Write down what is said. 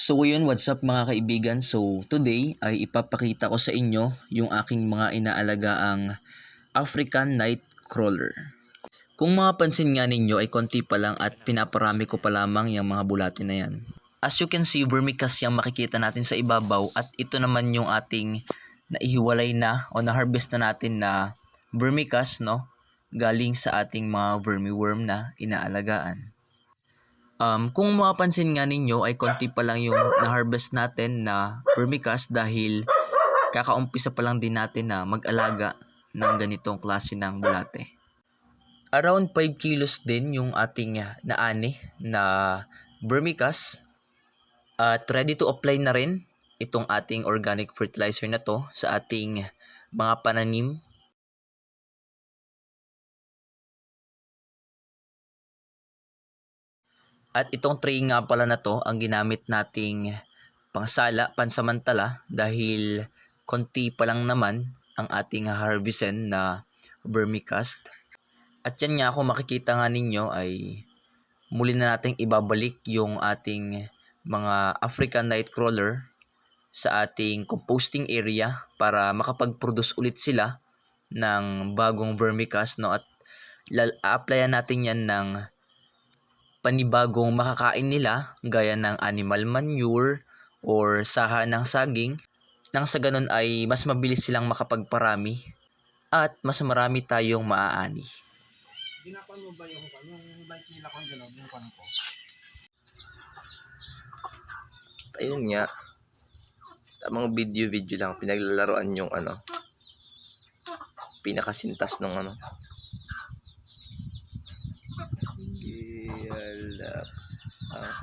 So yun, what's up mga kaibigan? So today ay ipapakita ko sa inyo yung aking mga inaalagaang African Nightcrawler. Kung mapapansin nga ninyo ay konti pa lang at pinaparami ko pa lamang yung mga bulati na yan. As you can see, vermicast yung makikita natin sa ibabaw at ito naman yung ating naihiwalay na o na-harvest na natin na vermicast no galing sa ating mga vermiworm na inaalagaan. Um, kung mapapansin nga ninyo ay konti pa lang yung na-harvest natin na vermicast dahil kakaumpisa pa lang din natin na mag-alaga ng ganitong klase ng bulate. Around 5 kilos din yung ating naani na vermicast at ready to apply na rin itong ating organic fertilizer na to sa ating mga pananim At itong tray nga pala na to ang ginamit nating pangsala, pansamantala dahil konti pa lang naman ang ating harvestin na vermicast. At yan nga kung makikita nga ninyo ay muli na nating ibabalik yung ating mga African Nightcrawler sa ating composting area para makapag-produce ulit sila ng bagong vermicast no at applyan natin yan ng panibagong makakain nila gaya ng animal manure or saha ng saging nang sa ganun ay mas mabilis silang makapagparami at mas marami tayong maaani. Ginakon mo ba yung yung bike nila kung gano'n, yung kwan ko? ayun nga tamang video-video lang pinaglalaroan yung ano pinakasintas ng ano Giyalap ah,